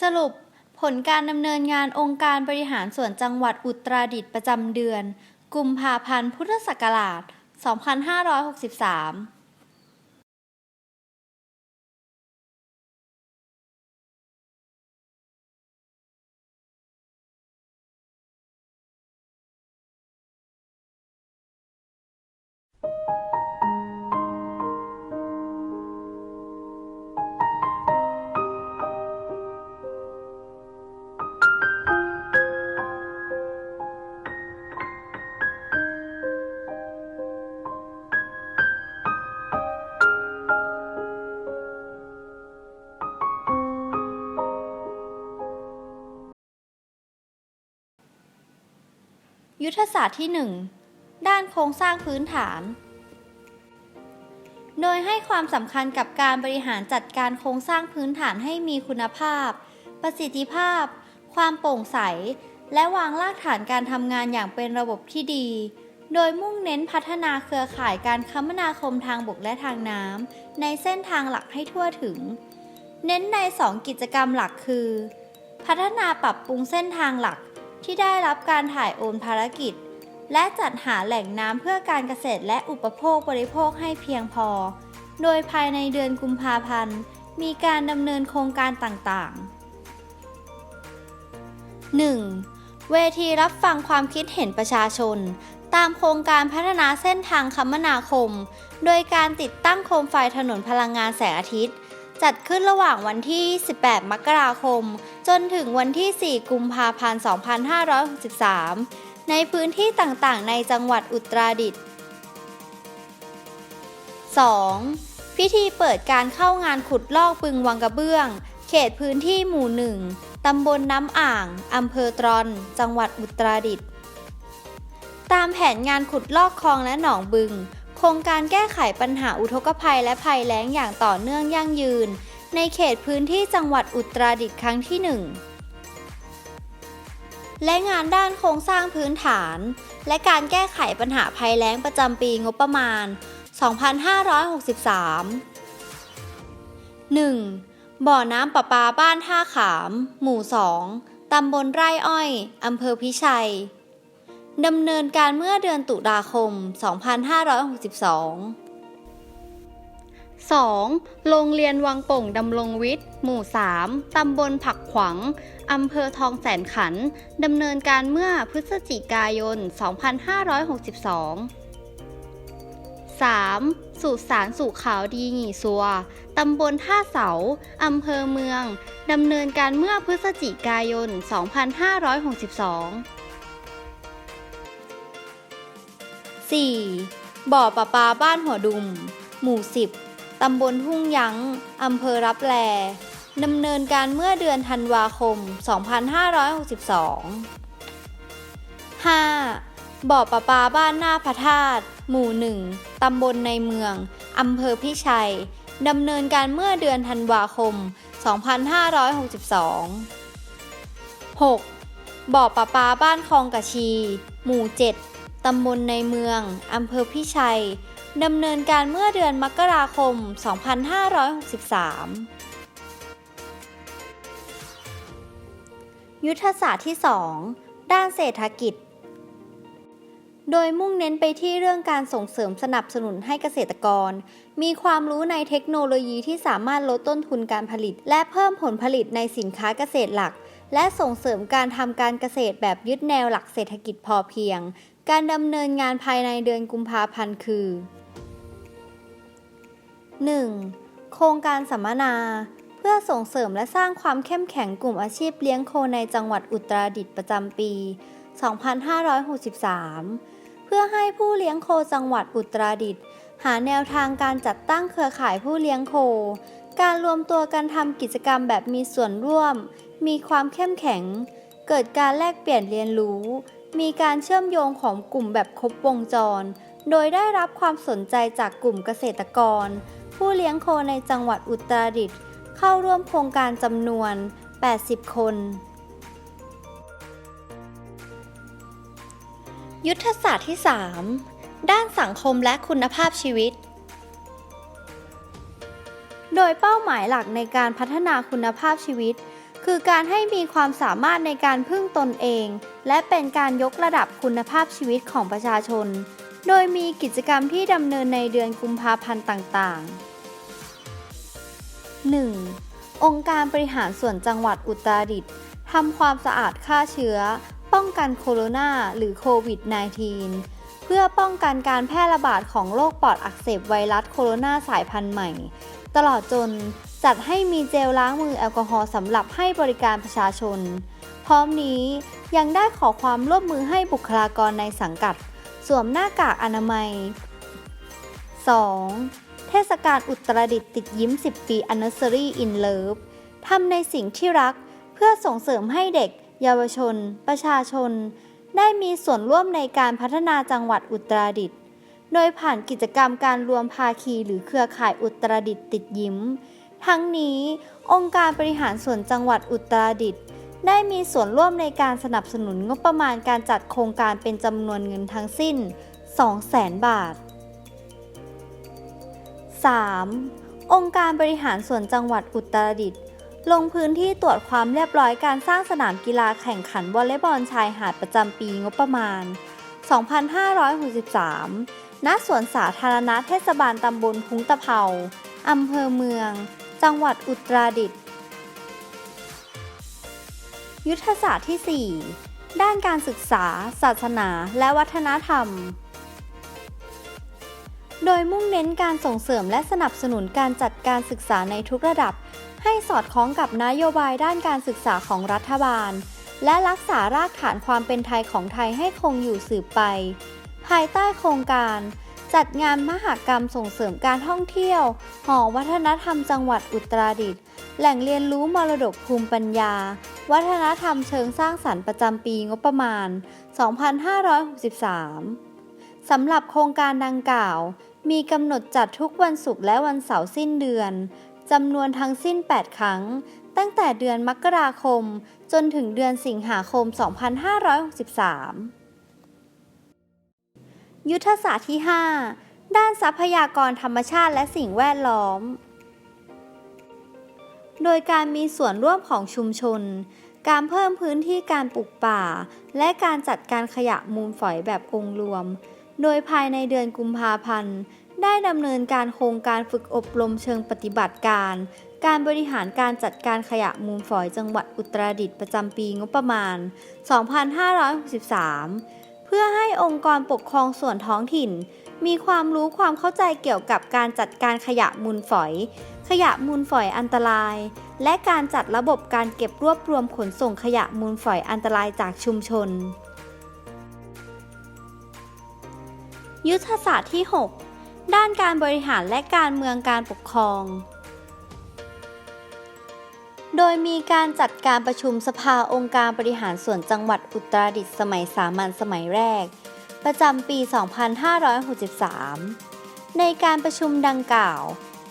สรุปผลการดำเนินงานองค์การบริหารส่วนจังหวัดอุตรดิตถ์ประจำเดือน กุมภาพันธ์พุทธศักราช 2563 ยุทธศาสตร์ที่ 1 ด้านโครงสร้างพื้นฐาน โดยให้ความสำคัญกับการบริหารจัดการโครงสร้างพื้นฐานให้มีคุณภาพ ประสิทธิภาพ ความโปร่งใส และวางรากฐานการทำงานอย่างเป็นระบบที่ดี โดยมุ่งเน้นพัฒนาเครือข่ายการคมนาคมทางบกและทางน้ำในเส้นทางหลักให้ทั่วถึง เน้นใน 2 กิจกรรมหลักคือ พัฒนาปรับปรุงเส้นทางหลัก ที่ได้รับการถ่ายโอนภารกิจ และจัดหาแหล่งน้ำเพื่อการเกษตรและอุปโภคบริโภคให้เพียงพอ โดยภายในเดือนกุมภาพันธ์ มีการดำเนินโครงการต่างๆ 1. เวทีรับฟังความคิดเห็นประชาชน ตามโครงการพัฒนาเส้นทางคมนาคม โดยการติดตั้งโคมไฟถนนพลังงานแสงอาทิตย์ จัดขึ้นระหว่างวันที่ 18 มกราคม จนถึงวันที่ 4 กุมภาพันธ์ 2563 ในพื้นที่ต่างๆ ในจังหวัดอุตรดิตถ์ 2. พิธีเปิดการเข้างานขุดลอกบึงวังกระเบื้อง เขตพื้นที่หมู่หนึ่งตำบลน้ำอ่าง อำเภอตรอน จังหวัดอุตรดิตถ์ ตามแผนงานขุดลอกคลองและหนองบึง ครงการแก้ไขปัญหาอุทกภัยและภัยแล้งอย่างต่อเนื่องยั่งยืน ในเขตพื้นที่จังหวัดอุตรดิตถ์ครั้งที่ 1 และงานด้านโครงสร้างพื้นฐาน และการแก้ไขปัญหาภัยแล้งประจำปีงบประมาณ 2563 1. บ่อน้ำประปาบ้านท่าขาม หมู่ 2 ตำบลไร่อ้อย อำเภอพิชัย ดำเนินการเมื่อเดือนตุลาคม 2562 2. โรงเรียนวังโป่งดำรงวิทย์ หมู่ 3 ตำบลผักขวังอำเภอทองแสนขัน ดำเนินการเมื่อพฤศจิกายน 2562 3. สุสานสุขาวดีหงี่ซัว ตำบลท่าเสา อำเภอเมือง ดำเนินการเมื่อพฤศจิกายน 2562 4. บ่อประปาบ้านหัวดุม หมู่ 10 ตำบลทุ่งยั้ง อำเภอรับแลดำเนินการเมื่อเดือนธันวาคม 2562 5. บ่อประปาบ้านหน้าพระธาตุหมู่1ตำบลในเมือง อำเภอพิชัย ดำเนินการเมื่อเดือนธันวาคม 2562 6. บ่อประปาบ้านคลองกะชี หมู่ 7 ตำบลในเมือง อำเภอพิชัย ดำเนินการเมื่อเดือนมกราคม 2563 ยุทธศาสตร์ที่ 2 ด้านเศรษฐกิจ โดยมุ่งเน้นไปที่เรื่องการส่งเสริมสนับสนุนให้เกษตรกร มีความรู้ในเทคโนโลยีที่สามารถลดต้นทุนการผลิต และเพิ่มผลผลิตในสินค้าเกษตรหลักและส่งเสริมการทำการเกษตรแบบยึดแนวหลักเศรษฐกิจพอเพียง การดำเนินงานภายในเดือนกุมภาพันธ์คือ 1. โครงการสัมมนา เพื่อส่งเสริมและสร้างความเข้มแข็งกลุ่มอาชีพเลี้ยงโคในจังหวัดอุตรดิตถ์ประจำปี 2563 เพื่อให้ผู้เลี้ยงโคจังหวัดอุตรดิตถ์หาแนวทางการจัดตั้งเครือข่ายผู้เลี้ยงโค การรวมตัวกันทำกิจกรรมแบบมีส่วนร่วม มีความเข้มแข็ง เกิดการแลกเปลี่ยนเรียนรู้ มีการเชื่อมโยงของกลุ่มแบบครบวงจร โดยได้รับความสนใจจากกลุ่มเกษตรกร ผู้เลี้ยงโคในจังหวัดอุตรดิตถ์เข้าร่วมโครงการจำนวน 80 คน ยุทธศาสตร์ที่ 3 ด้านสังคมและคุณภาพชีวิต โดยเป้าหมายหลักในการพัฒนาคุณภาพชีวิต คือการให้มีความสามารถในการพึ่งตนเอง และเป็นการยกระดับคุณภาพชีวิตของประชาชน โดยมีกิจกรรมที่ดำเนินในเดือนกุมภาพันธ์ต่างๆ 1. องค์การบริหารส่วนจังหวัดอุตรดิตถ์ทำความสะอาดฆ่าเชื้อ ป้องกันโคโรนาหรือโควิด -19 เพื่อป้องกันการแพร่ระบาดของโรคปอดอักเสบไวรัสโคโรนาสายพันธุ์ใหม่ ตลอดจน จัดให้มีเจลล้างมือแอลกอฮอล์สำหรับให้บริการประชาชน พร้อมนี้ยังได้ขอความร่วมมือให้บุคลากรในสังกัด สวมหน้ากากอนามัย 2. เทศกาลอุตรดิตติดยิ้ม 10 ปี Anniversary in Love ทำในสิ่งที่รักเพื่อส่งเสริมให้เด็ก เยาวชน ประชาชน ได้มีส่วนร่วมในการพัฒนาจังหวัดอุตรดิตถ์โดยผ่านกิจกรรมการรวมภาคีหรือเครือข่ายอุตรดิตติดยิ้ม ทั้งนี้องค์การบริหารส่วนจังหวัดอุตรดิตถ์ได้มีส่วนร่วมในการสนับสนุนงบประมาณการจัดโครงการเป็นจำนวนเงินทั้งสิ้น 200,000 บาท 3. องค์การบริหารส่วนจังหวัดอุตรดิตถ์ลงพื้นที่ตรวจความเรียบร้อยการสร้างสนามกีฬาแข่งขันวอลเลย์บอลชายหาดประจำปีงบประมาณ 2563 ณ สวนสาธารณะเทศบาลตำบลพุงตะเภาอำเภอเมือง จังหวัดอุตรดิตถ์ยุทธศาสตร์ที่ 4 ด้านการศึกษา ศาสนา และวัฒนธรรม โดยมุ่งเน้นการส่งเสริมและสนับสนุนการจัดการศึกษาในทุกระดับ ให้สอดคล้องกับนโยบายด้านการศึกษาของรัฐบาล และรักษารากฐานความเป็นไทยของไทยให้คงอยู่สืบไป ภายใต้โครงการ จัดงานมหกรรมส่งเสริมการท่องเที่ยว หอวัฒนธรรมจังหวัดอุตรดิตถ์แหล่งเรียนรู้มรดกภูมิปัญญา วัฒนธรรมเชิงสร้างสรรค์ประจำปีงบประมาณ 2563 สำหรับโครงการดังกล่าว มีกำหนดจัดทุกวันศุกร์และวันเสาร์สิ้นเดือนจำนวนทั้งสิ้น 8 ครั้ง ตั้งแต่เดือนมกราคม จนถึงเดือนสิงหาคม 2563 ยุทธศาสตร์ที่ 5 ด้านทรัพยากรธรรมชาติและสิ่งแวดล้อม โดยการมีส่วนร่วมของชุมชน การเพิ่มพื้นที่การปลูกป่า และการจัดการขยะมูลฝอยแบบองค์รวม โดยภายในเดือนกุมภาพันธ์ ได้ดำเนินการโครงการฝึกอบรมเชิงปฏิบัติการ การบริหารการจัดการขยะมูลฝอยจังหวัดอุตรดิตถ์ประจำปีงบประมาณ 2563 เพื่อให้องค์กรปกครองส่วนท้องถิ่น มีความรู้ความเข้าใจเกี่ยวกับการจัดการขยะมูลฝอย ขยะมูลฝอยอันตราย และการจัดระบบการเก็บรวบรวมขนส่งขยะมูลฝอยอันตรายจากชุมชน ยุทธศาสตร์ที่ 6 ด้านการบริหารและการเมืองการปกครอง โดยมีการจัดการประชุมสภาองค์การบริหารส่วนจังหวัดอุตรดิตถ์สมัยสามัญสมัยแรก ประจำปี 2563 ในการประชุมดังกล่าว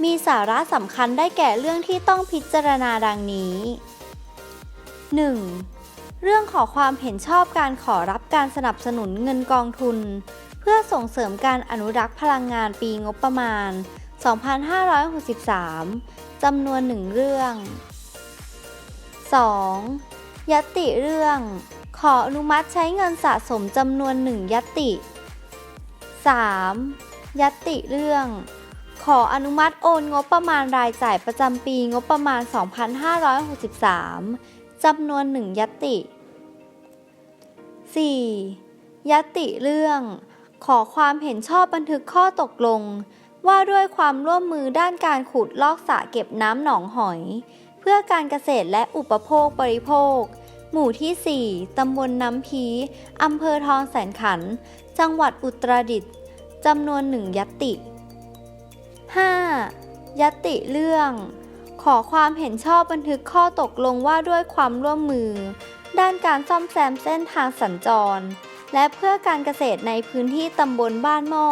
มีสาระสำคัญได้แก่เรื่องที่ต้องพิจารณาดังนี้ 1. เรื่องขอความเห็นชอบการขอรับการสนับสนุนเงินกองทุน เพื่อส่งเสริมการอนุรักษ์พลังงานปีงบประมาณ 2563 จำนวนหนึ่งเรื่อง 2. ยติเรื่อง ขออนุมัติใช้เงินสะสมจำนวนหนึ่งยติ 3. ยติเรื่อง ขออนุมัติโอนงบประมาณรายจ่ายประจำปีงบประมาณ 2563 จำนวนหนึ่งยติ 4. ยติเรื่อง ขอความเห็นชอบบันทึกข้อตกลง ว่าด้วยความร่วมมือด้านการขุดลอกสระเก็บน้ำหนองหอย เพื่อการเกษตรและอุปโภคบริโภค หมู่ที่ 4 ตำบลน้ำพีอำเภอทองแสนขัน จังหวัดอุตรดิตถ์จำนวนหนึ่งยติ 5. ยติเรื่อง ขอความเห็นชอบบันทึกข้อตกลงว่าด้วยความร่วมมือ ด้านการซ่อมแซมเส้นทางสัญจร และเพื่อการเกษตรในพื้นที่ตำบลบ้านหม้อ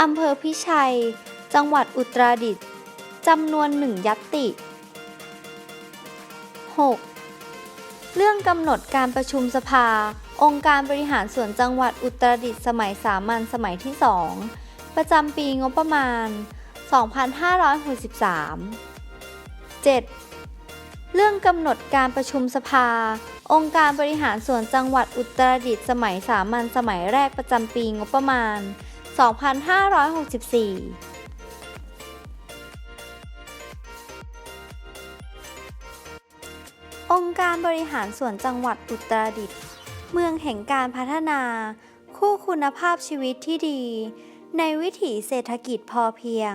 อำเภอพิชัย จังหวัดอุตรดิตถ์จำนวนหนึ่งยติ 6. เรื่องกำหนดการประชุมสภา องค์การบริหารส่วนจังหวัดอุตรดิตถ์สมัยสามัญสมัยที่ 2 ประจำปีงบประมาณ 2563 7. เรื่องกำหนดการประชุมสภา องค์การบริหารส่วนจังหวัดอุตรดิตถ์สมัยสามัญสมัยแรกประจำปีงบประมาณ 2564 ค์การบริหารส่วนจังหวัดอุตรดิตถ์เมืองแห่งการพัฒนา คู่คุณภาพชีวิตที่ดี ในวิถีเศรษฐกิจพอเพียง